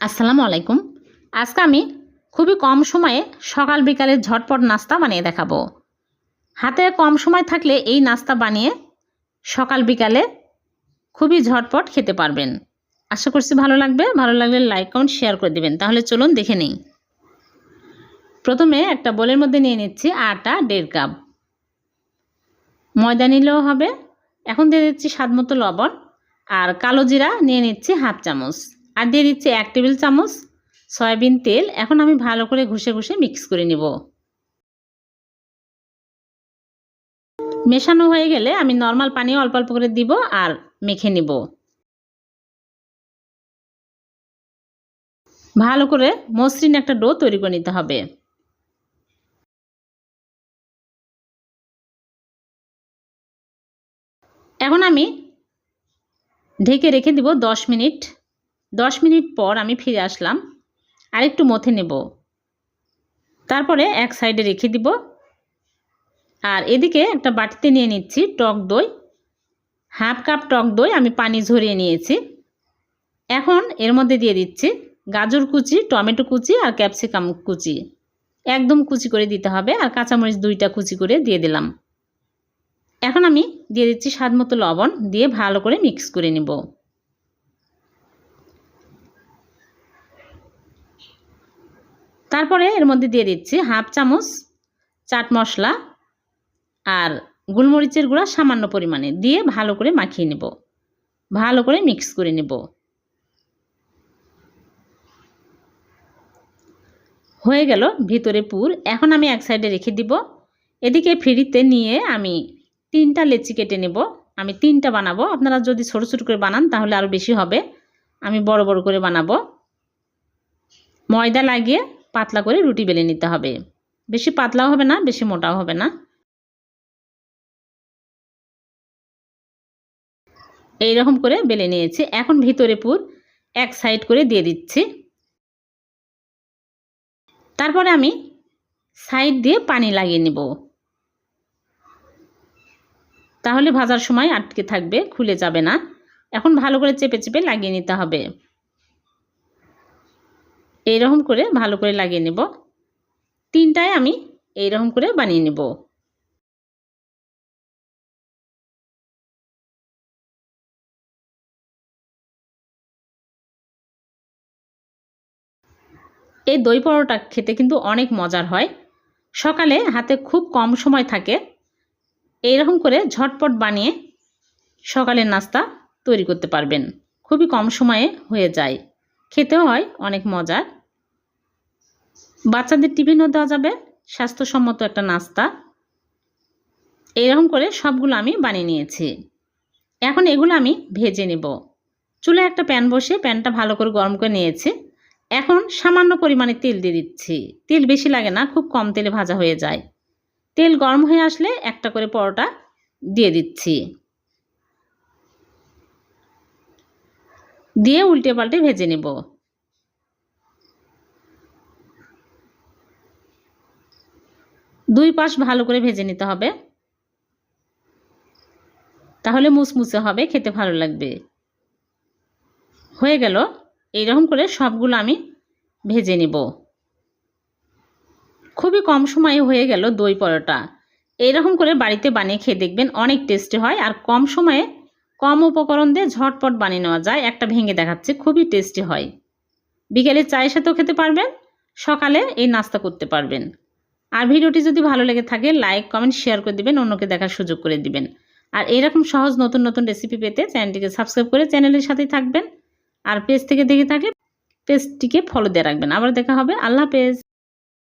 আসসালামু আলাইকুম। আজকে আমি খুবই কম সময়ে সকাল বিকালে ঝটপট নাস্তা বানিয়ে দেখাবো। হাতে কম সময় থাকলে এই নাস্তা বানিয়ে সকাল বিকালে খুবই ঝটপট খেতে পারবেন। আশা করছি ভালো লাগবে। ভালো লাগলে লাইক, কমেন্ট, শেয়ার করে দিবেন। তাহলে চলুন দেখে নিই। প্রথমে একটা বোলের মধ্যে নিয়ে নিচ্ছি আটা দেড় কাপ। ময়দা নিলেও হবে। এখন দিয়ে দিচ্ছি স্বাদ মতো লবণ। আর কালো জিরা নিয়ে নিচ্ছি হাফ চামচ। আর দিয়ে দিচ্ছি এক টেবিল চামচ সয়াবিন তেল। এখন আমি ভালো করে ঘষে ঘষে মিক্স করে নিব। মেশানো হয়ে গেলে আমি নর্মাল পানি অল্প অল্প করে দিব আর মেখে নিব। ভালো করে মসৃণ একটা ডো তৈরি করে নিতে হবে। এখন আমি ঢেকে রেখে দিব দশ মিনিট। দশ মিনিট পর আমি ফিরে আসলাম। আরেকটু মথে নেব। তারপরে এক সাইডে রেখে দিব। আর এদিকে একটা বাটিতে নিয়ে নিচ্ছি টক দই। হাফ কাপ টক দই আমি পানি ঝরিয়ে নিয়েছি। এখন এর মধ্যে দিয়ে দিচ্ছি গাজর কুচি, টমেটো কুচি আর ক্যাপসিকাম কুচি। একদম কুচি করে দিতে হবে আর কাঁচামরিচ দুইটা কুচি করে দিয়ে দিলাম। এখন আমি দিয়ে দিচ্ছি স্বাদ মতো লবণ দিয়ে ভালো করে মিক্স করে নেব। তারপরে এর মধ্যে দিয়ে দিচ্ছি হাফ চামচ চাট মশলা আর গোলমরিচের গুঁড়া সামান্য পরিমাণে দিয়ে ভালো করে মাখিয়ে নেব। ভালো করে মিক্স করে নেব। হয়ে গেল ভিতরে পুর। এখন আমি এক সাইডে রেখে দিব। এদিকে ফ্রিতে নিয়ে আমি তিনটা লেচি কেটে নেব। আমি তিনটা বানাবো। আপনারা যদি ছোটো ছোটো করে বানান তাহলে আরও বেশি হবে। আমি বড় বড় করে বানাবো। ময়দা লাগিয়ে পাতলা করে রুটি বেলে নিতে হবে। বেশি পাতলাও হবে না, বেশি মোটাও হবে না। এই রকম করে বেলে নিয়েছি। এখন ভিতরে পুর এক সাইড করে দিয়ে দিচ্ছি। তারপরে আমি সাইড দিয়ে পানি লাগিয়ে নেব। তাহলে ভাজার সময় আটকে থাকবে, খুলে যাবে না। এখন ভালো করে চেপে চেপে লাগিয়ে নিতে হবে। এইরকম করে ভালো করে লাগিয়ে নেব। তিনটায় আমি এইরকম করে বানিয়ে নেব। এই দই পরোটা খেতে কিন্তু অনেক মজার হয়। সকালে হাতে খুব কম সময় থাকে। এইরকম করে ঝটপট বানিয়ে সকালের নাস্তা তৈরি করতে পারবেন। খুবই কম সময়ে হয়ে যায়। খেতেও হয়, অনেক মজার বাচ্চাদের টিফিনও দেওয়া যাবে, স্বাস্থ্যসম্মত একটা নাস্তা। এইরকম করে সবগুলো আমি বানিয়ে নিয়েছি। এখন এগুলো আমি ভেজে নেব। চুলে একটা প্যান বসে প্যানটা ভালো করে গরম করে নিয়েছি। এখন সামান্য পরিমাণে তেল দিয়ে দিচ্ছি। তেল বেশি লাগে না, খুব কম তেলে ভাজা হয়ে যায়। তেল গরম হয়ে আসলে একটা করে পরোটা দিয়ে দিচ্ছি। দিয়ে উল্টে পাল্টে ভেজে নেব। দুই পাশ ভালো করে ভেজে নিতে হবে। তাহলে মুসমুসে হবে, খেতে ভালো লাগবে। হয়ে গেল, এইরকম করে সবগুলো আমি ভেজে নেব। খুবই কম সময়ে হয়ে গেল দই পরোটা। এইরকম করে বাড়িতে বানিয়ে খেয়ে দেখবেন অনেক টেস্টি হয় আর কম সময়ে কম উপকরণ দিয়ে ঝটপট বানিয়ে নেওয়া যায়। একটা ভেঙে দেখাচ্ছে, খুবই টেস্টি হয়। বিকেলে চায়ের সাথেও খেতে পারবেন, সকালে এই নাস্তা করতে পারবেন। আর ভিডিওটি যদি ভালো লেগে থাকে, লাইক, কমেন্ট, শেয়ার করে দিবেন, অন্যকে দেখার সুযোগ করে দিবেন। আর এইরকম সহজ নতুন নতুন রেসিপি পেতে চ্যানেলটিকে সাবস্ক্রাইব করে চ্যানেলের সাথেই থাকবেন। আর পেজ থেকে দেখে থাকলে পেজটিকে ফলো দিয়ে রাখবেন। আবার দেখা হবে। আল্লাহ হাফেজ।